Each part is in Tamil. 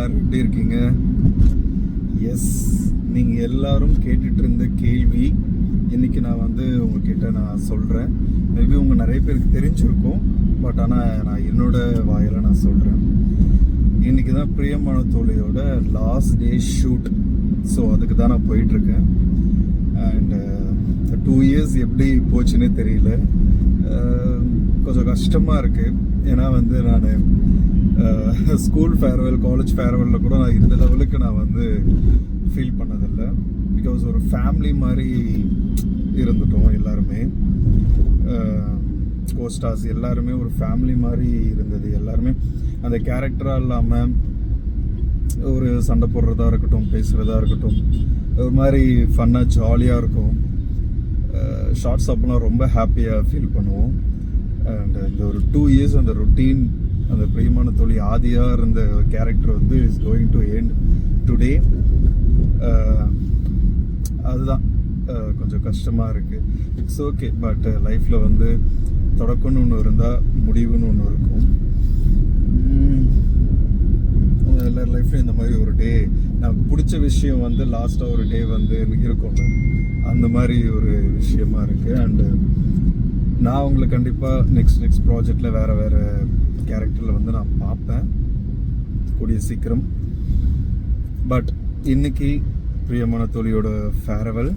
எல்லாரும் எப்படி இருக்கீங்க. எஸ் நீங்கள் எல்லாரும் கேட்டுட்டு இருந்த கேள்வி இன்னைக்கு நான் வந்து உங்ககிட்ட நான் சொல்கிறேன் மேபி உங்கள் நிறைய பேருக்கு தெரிஞ்சிருக்கும் பட் ஆனால் நான் என்னோட வாயில் நான் சொல்கிறேன் இன்னைக்கு தான் பிரியமான தோழியோட லாஸ்ட் டே ஷூட் ஸோ அதுக்கு தான் நான் போயிட்டுருக்கேன். அண்டு டூ uh, இயர்ஸ் எப்படி போச்சுன்னே தெரியல. Uh, கொஞ்சம் கஷ்டமாக இருக்குது ஏன்னா வந்து நான் ஸ்கூல் ஃபேர்வெல் காலேஜ் ஃபேர்வெல்ல கூட நான் இந்த லெவலுக்கு நான் வந்து ஃபீல் பண்ணதில்லை. பிகாஸ் ஒரு ஃபேமிலி மாதிரி இருந்துட்டோம் எல்லாருமே. கோஸ்டாஸ் எல்லாருமே ஒரு ஃபேமிலி மாதிரி இருந்தது எல்லாருமே. அந்த கேரக்டராக இல்லாமல் ஒரு சண்டை போடுறதா இருக்கட்டும் பேசுகிறதா இருக்கட்டும் ஒரு மாதிரி ஃபன்னாக ஜாலியாக இருக்கும். ஷார்ட்ஸ் அப்போலாம் ரொம்ப ஹாப்பியாக ஃபீல் பண்ணுவோம். அண்ட் இந்த ஒரு டூ இயர்ஸ் அந்த ரொட்டீன் அந்த பிரியமான தொழி ஆதியாக இருந்த கேரக்டர் வந்து is going to end today அதுதான். கொஞ்சம் கஷ்டமாக இருக்குது இட்ஸ் ஓகே பட் லைஃப்பில் வந்து தொடக்கம்னு ஒன்று இருந்தால் முடிவுன்னு ஒன்று இருக்கும். எல்லா எல்லார் லைஃப்லையும் இந்த மாதிரி ஒரு டே நமக்கு பிடிச்ச விஷயம் வந்து லாஸ்ட்டாக ஒரு டே வந்து இருக்கும்ல அந்த மாதிரி ஒரு விஷயமா இருக்குது அண்டு நான் உங்களை கண்டிப்பாக நெக்ஸ்ட் நெக்ஸ்ட் ப்ராஜெக்டில் வேறு வேறு கேரக்டரில் வந்து நான் பார்ப்பேன். கூடிய சீக்கிரம். பட் இன்னைக்கு பிரியமான தோழியோட ஃபேரவல்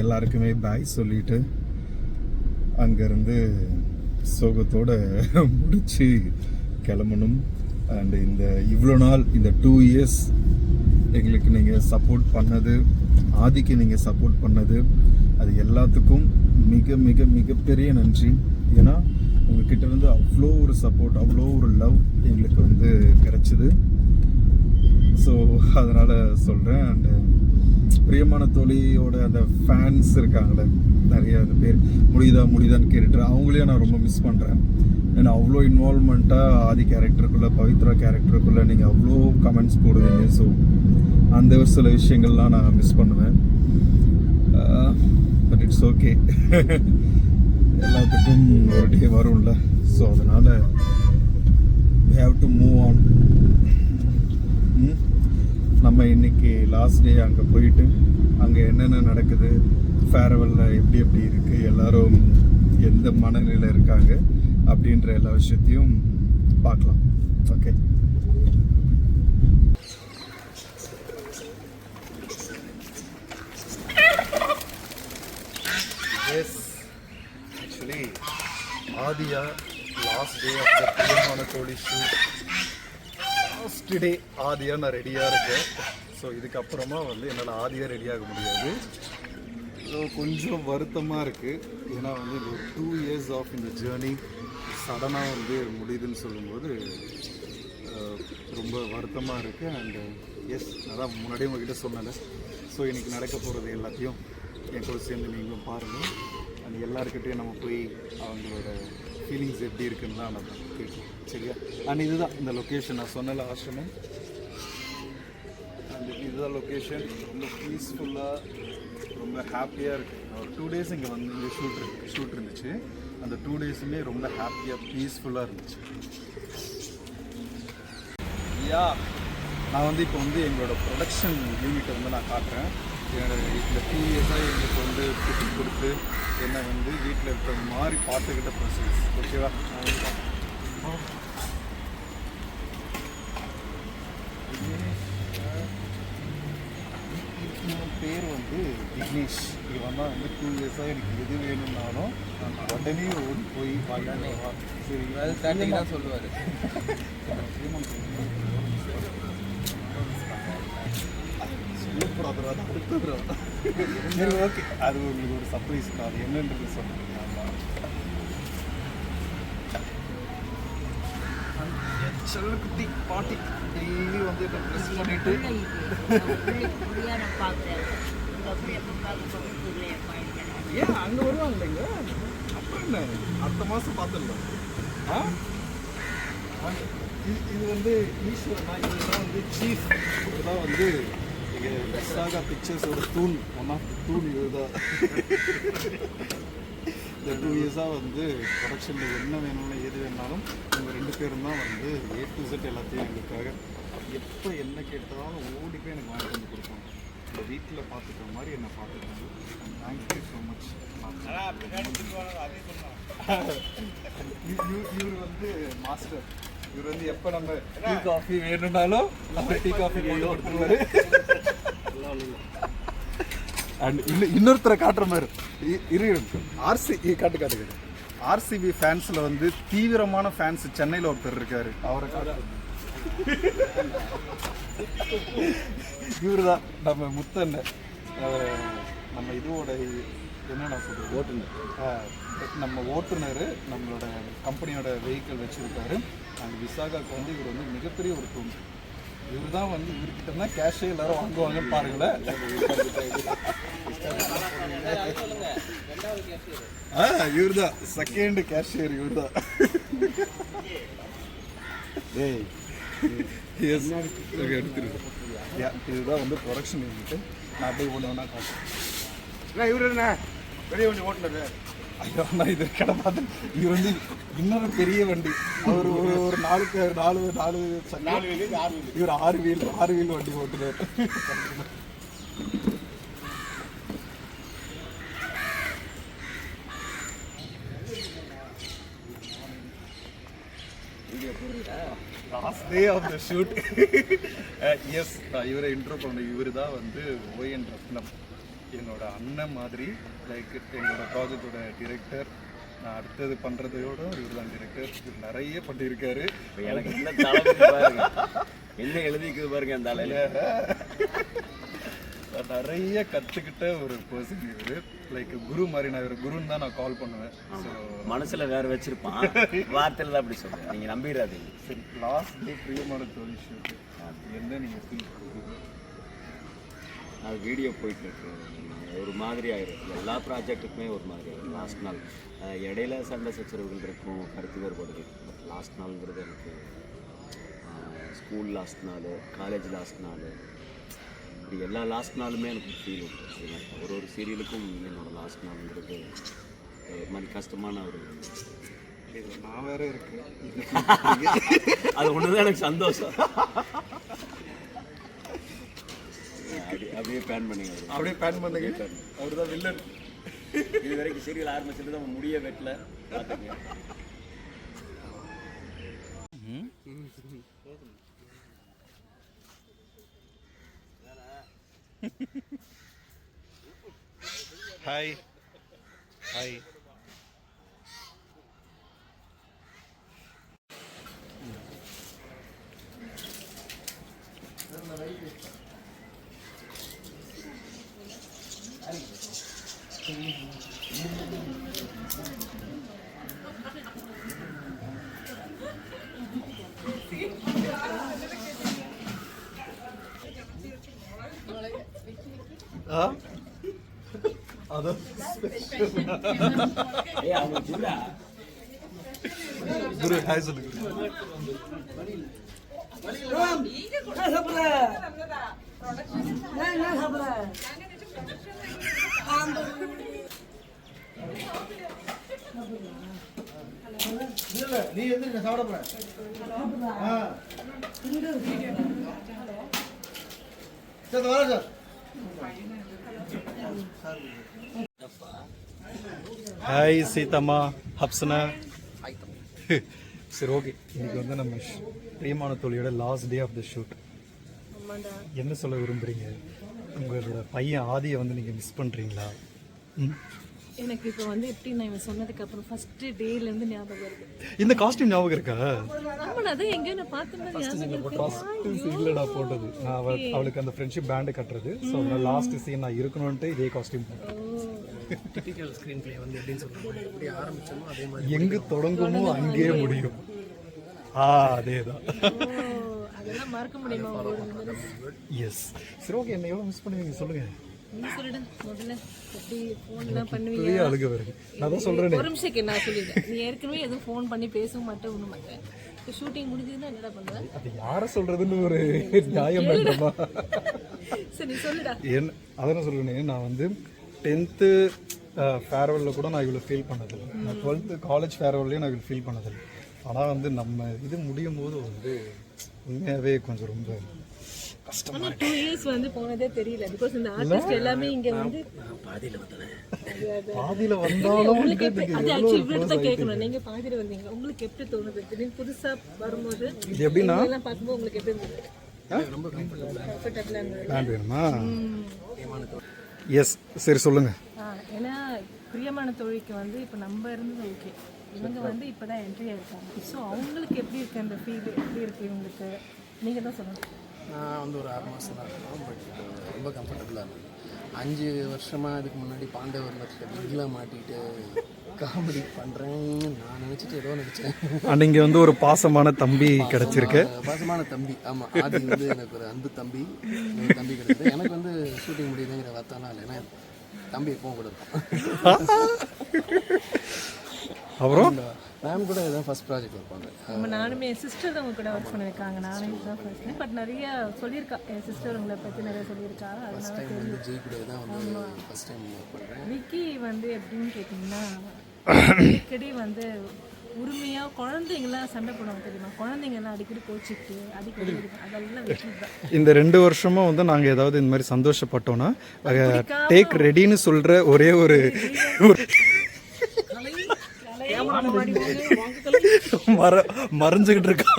எல்லாருக்குமே பாய் சொல்லிட்டு அங்கேருந்து சோகத்தோடு முடித்து கிளம்பணும். அண்டு இந்த இவ்வளோ நாள் இந்த டூ இயர்ஸ் எங்களுக்கு நீங்கள் சப்போர்ட் பண்ணது ஆதிக்கு நீங்கள் சப்போர்ட் பண்ணது அது எல்லாத்துக்கும் மிக மிக மிகப்பெரிய நன்றி. ஏன்னா உங்ககிட்ட இருந்து அவ்வளோ ஒரு சப்போர்ட் அவ்வளோ ஒரு லவ் எங்களுக்கு வந்து கிடைச்சிது. ஸோ அதனால் சொல்கிறேன் அண்டு பிரியமான தோழியோட அந்த ஃபேன்ஸ் இருக்காங்களே நிறைய அந்த பேர் முடியுதா முடியுதான்னு கேட்டுட்டு அவங்களையும் நான் ரொம்ப மிஸ் பண்ணுறேன் ஏன்னா அவ்வளோ இன்வால்மெண்ட்டாக ஆதி கேரக்டருக்குள்ளே பவித்ரா கேரக்டருக்குள்ளே நீங்கள் அவ்வளோ கமெண்ட்ஸ் போடுவீங்க. ஸோ அந்த ஒரு சில விஷயங்கள்லாம் நான் மிஸ் பண்ணுவேன். பட் இட்ஸ் ஓகே எல்லாத்துக்கும் ஒரு டே வரும்ல. ஸோ அதனால் we have to move on நம்ம இன்னைக்கு லாஸ்ட் டே அங்கே போயிட்டு அங்கே என்னென்ன நடக்குது ஃபேர்வெல்ல எப்படி எப்படி இருக்குது எல்லாரும் எந்த மனநிலையில் இருக்காங்க அப்படின்ற எல்லா விஷயத்தையும் பார்க்கலாம். Okay yes actually Nadhiya last day of the பிரியமான தோழி ஷூட் லாஸ்ட் டே ஆதியாக நான் ரெடியாக இருக்கேன் ஸோ இதுக்கப்புறமா வந்து என்னால் ஆதியாக ரெடியாக முடியாது ஸோ கொஞ்சம் வருத்தமாக இருக்குது ஏன்னா வந்து இது ஒரு டூ இயர்ஸ் ஆஃப் இந்த ஜேர்னி சடனாக வந்து முடியுதுன்னு சொல்லும்போது ரொம்ப வருத்தமாக இருக்குது அண்டு எஸ் அதான் முன்னாடியே உங்ககிட்ட சொன்னேன் ஸோ இன்றைக்கி நடக்க போகிறது எல்லாத்தையும் என் கூட சேர்ந்து நீங்களும் பாருங்கள் அண்ட் எல்லாருக்கிட்டையும் நம்ம போய் அவங்களோட ஃபீலிங்ஸ் எப்படி இருக்குன்னு தான் நம்ம கேட்கும் சரியா? அண்ட் இதுதான் இந்த லொக்கேஷன் நான் சொன்னல ஆசிரமம் அண்ட் இதுதான் லொக்கேஷன் ரொம்ப பீஸ்ஃபுல்லாக ரொம்ப ஹாப்பியாக இருக்குது ஒரு டூ டேஸ் இங்கே வந்து இங்கே ஷூட் ஷூட் இருந்துச்சு. அந்த டூ டேஸுமே ரொம்ப ஹாப்பியாக பீஸ்ஃபுல்லாக இருந்துச்சு. யா நான் வந்து இப்போ வந்து எங்களோட ப்ரொடக்ஷன் யூனிட்டை வந்து நான் காட்டுறேன். இந்த டூ இயர்ஸாக எங்களுக்கு வந்து குட்டி கொடுத்து என்னை வந்து வீட்டில் இருக்கிற மாதிரி பார்த்துக்கிட்ட ப்ரொசீஸ் ஓகேவா பேர் வந்து விக்னேஷ். இவன் தான் வந்து டூ இயர்ஸாக எனக்கு எது வேணும்னாலும் உடனே ஓடி போய் வாங்கிட்டு வா. சரி அது ஸ்டார்டிங் தான் சொல்லுவார். சொல்லக்கூடாது அது அடுத்தது சரி ஓகே அது உங்களுக்கு ஒரு சர்ப்ரைஸ் தான் அது என்னன்றது பாட்டி டெய்லி வந்து ட்ரெஸ் பண்ணிட்டு ஏன் அங்கே வருவாங்க இல்லைங்க அப்போ என்ன அடுத்த மாதம் பார்த்துடலாம் ஆ இது இது வந்து ஈஸ்வரனா இதுதான் வந்து சீஃப் இதுதான் வந்து எங்கள் விசாகா பிக்சர்ஸோட தூண் ஒன் ஆஃப் தூண் இதுதான் இந்த டூ இயர்ஸாக வந்து ப்ரொடக்ஷனில் என்ன வேணும்னு எது வேணும் பண்ணாலும் இவங்க ரெண்டு பேரும் தான் வந்து ஏ டு செட் எல்லாத்தையும் எங்களுக்காக எப்போ என்ன கேட்டாலும் ஓடி போய் எனக்கு வாங்கிட்டு வந்து கொடுப்பாங்க. இந்த வீட்டில் பார்த்துக்கிற மாதிரி என்னை பார்த்துக்காங்க தேங்க்யூ ஸோ மச் இவர் வந்து மாஸ்டர் இவர் வந்து எப்போ நம்ம டீ காஃபி வேணும்னாலும் நம்ம டீ காஃபி கொண்டு கொடுத்துருவாரு. அண்ட் இன்னும் இன்னொருத்தரை காட்டுற மாதிரி. இரு ஆர்சி காட்டு காட்டு காட்டு. ஆர்சிபி ஃபேன்ஸில் வந்து தீவிரமான ஃபேன்ஸ் சென்னையில் ஒருத்தர் இருக்காரு. அவரை காட்டு. இவர் தான் நம்ம முத்தண்ணன் அஹ் நம்ம இதோட என்ன நான் சொல்கிறது ஓட்டுநர். நம்ம ஓட்டுநர் நம்மளோட கம்பெனியோட வெஹிக்கிள் வச்சுருக்காரு. அண்ட் விசாகாக்கு வந்து இவர் வந்து மிகப்பெரிய ஒரு தூண் இவர் தான் வந்து இவர்கிட்ட தான் கேஷே எல்லாரும் வாங்குவாங்கன்னு பாருங்களேன் ஆ இவர் தான் செகண்ட் கேஷியர் இவர் தான் எடுத்துருக்கேன் இதுதான் வந்து ப்ரொடக்ஷன் யூனிட்டு நான் அப்படியே ஒன்று ஒன்றா காட்டுறேன். இவரு என்ன? வெளியே வண்டி ஓட்டுனது ஐயோ நான் இது பார்த்து இவர் வந்து இன்னொரு பெரிய வண்டி. அவர் ஒரு ஒரு நாளுக்கு நாலு நாலு இவர் ஆறு வீல் ஆறு வீல் வண்டி ஓட்டுறாரு last day of the shoot as நான் இவரை இன்ட்ரோ பண்ண இவர் தான் வந்து ஓஎன் ரத்னம் என்னோட அண்ணன் மாதிரி லைக் என்னோட ப்ராஜெக்டோட டிரெக்டர் நான் அடுத்தது பண்ணுறதையோட இவர் தான் டிரெக்டர் இவர் நிறைய பண்ணியிருக்காரு. எனக்கு என்ன பாருங்க. என்ன எழுதிக்குது பாருங்க அந்த தலையில நான் நிறைய கற்றுக்கிட்ட ஒரு பர்சன் இவர். லைக் குரு மாதிரி நான் இவர் குருன்னு தான் நான் கால் பண்ணுவேன். ஸோ மனசுல வேற வச்சிருப்பான். வார்த்தையில தான் அப்படி சொல்றேன். நீங்க நம்பிடாதீங்க. சரி லாஸ்ட் டே பிரியமான தொழில் ஷூட் என்ன நீங்கள் ஃபீல் அது வீடியோ போயிட்டு இருக்கு ஒரு மாதிரி ஆயிரும். எல்லா ப்ராஜெக்ட்டுக்குமே ஒரு மாதிரி ஆயிரும். லாஸ்ட் நாள். இடையில சண்டை சச்சரவுகள் இருக்கும். கருத்து வேறுபாடு இருக்கும் பட் லாஸ்ட் நாள்ங்கிறது எனக்கு ஸ்கூல் லாஸ்ட் நாள் காலேஜ் லாஸ்ட் நாள். இப்படி எல்லா லாஸ்ட் நாளுமே எனக்கு ஃபீல் உண்டு? ஒரு ஒரு சீரியலுக்கும் என்னோட லாஸ்ட் நாள்ங்கிறது ஒரு மாதிரி கஷ்டமான ஒரு நான் வேற இருக்கேன். அது ஒன்று தான் எனக்கு சந்தோஷம். அப்படியே பேன் பண்ணிங்க. அப்படியே பேன் பண்ணுங்க அவர் தான் வில்லன் இது வரைக்கும் சீரியல் ஆரம்பிச்சது நம்ம முடிய வெட்டல. பார்த்துங்க ஹாய். ஹாய். குரு ஹாய் சொல்லு. குரு இல்ல நீ எந்திரி நான் சாப்பிட போறேன். ஆ. சார் வரேன் சார். ஹாய் சீதம்மா ஹப்சனா சரி ஓகே இன்னைக்கு வந்து நம்ம பிரியமான தோழியோட last day of the shoot என்ன சொல்ல விரும்புறீங்க? உங்களோட பையன் ஆதியை வந்து நீங்கள் மிஸ் பண்ணுறீங்களா எனக்கு இப்போ வந்து எப்படி நான் இவன் சொன்னதுக்கு அப்புறம் ஃபர்ஸ்ட் டேல இருந்து ஞாபகம் வருது. இந்த காஸ்டியூம் ஞாபகம் இருக்கா? ஆமா நான் அதான் எங்கேயோ நான் பார்த்த மாதிரி ஞாபகம் இருக்கு. ஃபஸ்ட்டு சீனில் நான் போட்டது. நான் அவ அவளுக்கு அந்த ஃப்ரெண்ட்ஷிப் பேண்டு கட்டுறது. ஸோ லாஸ்ட் சீன் நான் இருக்கணும்ன்ட்டு இதே காஸ்டியூம் போட்டேன். டிபிக்கல் ஸ்க்ரீன் பிளே வந்து எப்படின்னு சொல்லுவாங்க எப்படி ஆரம்பிச்சோமோ அதே மாதிரி எங்கு தொடங்குமோ அங்கேயே முடியும். ஆ அதே தான் ஓ அதெல்லாம் மறக்க முடியுமா? எஸ் சரி ஓகே என்ன எவ்வளோ மிஸ் பண்ணுவீங்க? சொல்லுங்க. நீ சொல்லுடா முதல்ல. எப்படி ஃபோன்லாம் பண்ணுவீங்க? அழுக வருது. நான் தான் சொல்கிறேனே ஒரு நிமிஷம் நான் சொல்லிடுறேன். நீ ஏற்கனவே எதுவும் ஃபோன் பண்ணி பேசவும் மாட்டேன் ஒன்றும் மாட்டேன். இப்போ ஷூட்டிங் முடிஞ்சதுன்னா என்னடா பண்ணுவேன் அது யாரை சொல்கிறதுன்னு ஒரு நியாயம் வேண்டாமா? சரி நீ சொல்லுடா. என் அதான் சொல்கிறேனே நான் வந்து டென்த்து ஃபேர்வெல்லில் கூட நான் இவ்வளோ ஃபீல் பண்ணதில்லை. நான் டுவெல்த்து காலேஜ் ஃபேர்வெல்லையும் நான் இவ்வளோ ஃபீல் பண்ணதில்லை. ஆனால் வந்து நம்ம இது முடியும் போது வந்து உண்மையாகவே கொஞ்சம் ரொம்ப கஷ்டமா டூ இயர்ஸ் வந்து போனதே தெரியல. பிகாஸ் இந்த ஆர்டிஸ்ட் எல்லாமே இங்க வந்து பாதியில் வந்தாலும் அது ஆக்சுவலி தான் கேட்கணும். நீங்க பாதியில வந்தீங்க. உங்களுக்கு எப்படி தோணுது? திடீர்னு புதுசா வரும்போது இது எப்படின்னா? பார்க்கும்போது உங்களுக்கு எப்படி இருந்தது? ரொம்ப கம்ஃபர்டபுளாக கம்ஃபர்டபுளா இருந்தது. பேண்ட் வேணுமா எஸ் சரி சொல்லுங்கள் ஏன்னா பிரியமான தோழிக்கு வந்து இப்போ நம்ம இருந்தது ஓகே இவங்க வந்து இப்போ தான் என்ட்ரி ஆயிருக்காங்க. ஸோ அவங்களுக்கு எப்படி இருக்கு அந்த ஃபீல் எப்படி இருக்கு இவங்களுக்கு? நீங்கள் தான் சொல்லணும் நான் வந்து ஒரு ஆறு மாதம் தான் பட் ரொம்ப கம்ஃபர்டபுளாக இருந்தது அஞ்சு வருஷமாக இதுக்கு முன்னாடி பாண்டவர்மத்தில் பிகில் மாட்டிட்டு காமெடி பண்ணுறேன்னு நான் நினச்சிட்டு ஏதோ நினச்சேன். அண்ட் இங்கே வந்து ஒரு பாசமான தம்பி கிடச்சிருக்கு. பாசமான தம்பி. ஆமாம் ஆதி வந்து எனக்கு ஒரு அன்பு தம்பி தம்பி கிடைச்சது எனக்கு வந்து ஷூட்டிங் முடியுதுங்கிற வருத்தம்லாம் இல்லை. ஏன்னா தம்பி எப்பவும் கூட இருக்கும் அப்புறம்? மேம் கூட இதான் ஃபஸ்ட் ப்ராஜெக்ட் ஒர்க் பண்ணுறேன் நம்ம நானுமே என் சிஸ்டர் அவங்க கூட ஒர்க் பண்ணியிருக்காங்க. நானே தான் ஃபர்ஸ்ட் பட் நிறைய சொல்லியிருக்கா. என் சிஸ்டர் உங்களை பற்றி நிறைய சொல்லியிருக்கா. அதனால டைம் வந்து ஜெய் கூட தான் வந்து ஃபஸ்ட் டைம் ஒர்க் பண்ணுறேன் விக்கி வந்து எப்படின்னு கேட்டிங்கன்னா அடிக்கடி வந்து உரிமையாக குழந்தைங்களாம் சண்டை போடுவாங்க தெரியுமா? குழந்தைங்கலாம் அடிக்கடி கோச்சிட்டு அடிக்கடி அதெல்லாம் இந்த ரெண்டு வருஷமும் வந்து நாங்கள் ஏதாவது இந்த மாதிரி சந்தோஷப்பட்டோன்னா டேக் ரெடின்னு சொல்கிற ஒரே ஒரு மற மறைஞ்சுக்கிட்டு இருக்கா?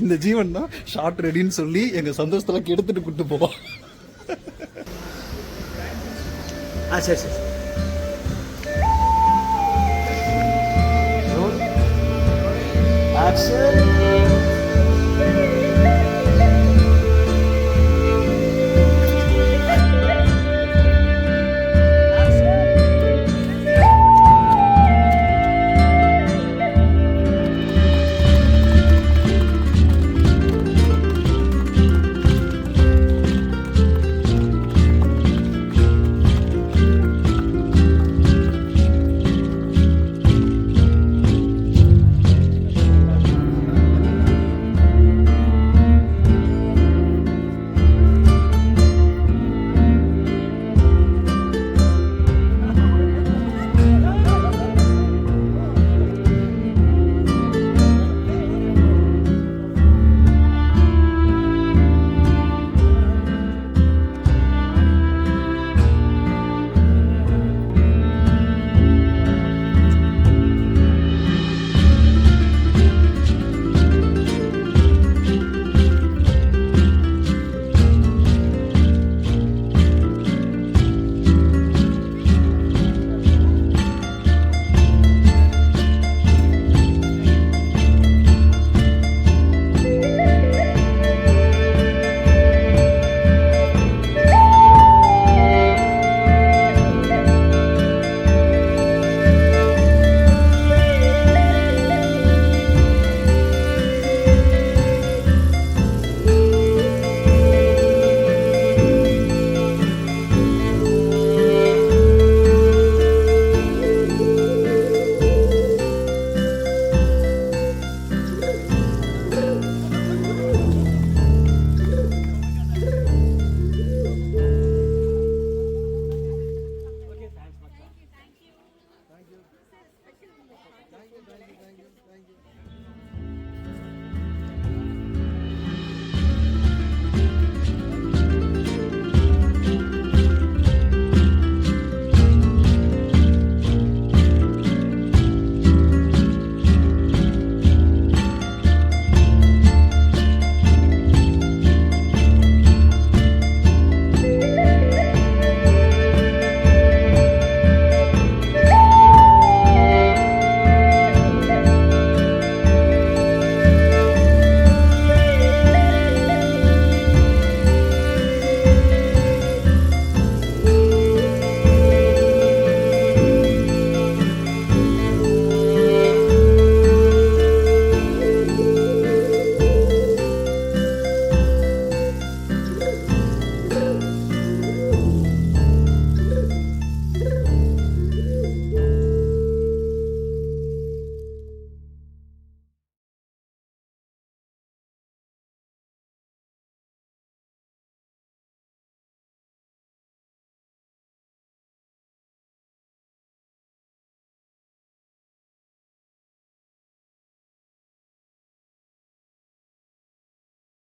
இந்த ஜீவன் தான் ஷார்ட் ரெடின்னு சொல்லி எங்கள் சந்தோஷத்தில் கெடுத்துட்டு கூட்டு போவான் ஆ சரி சரி. Action.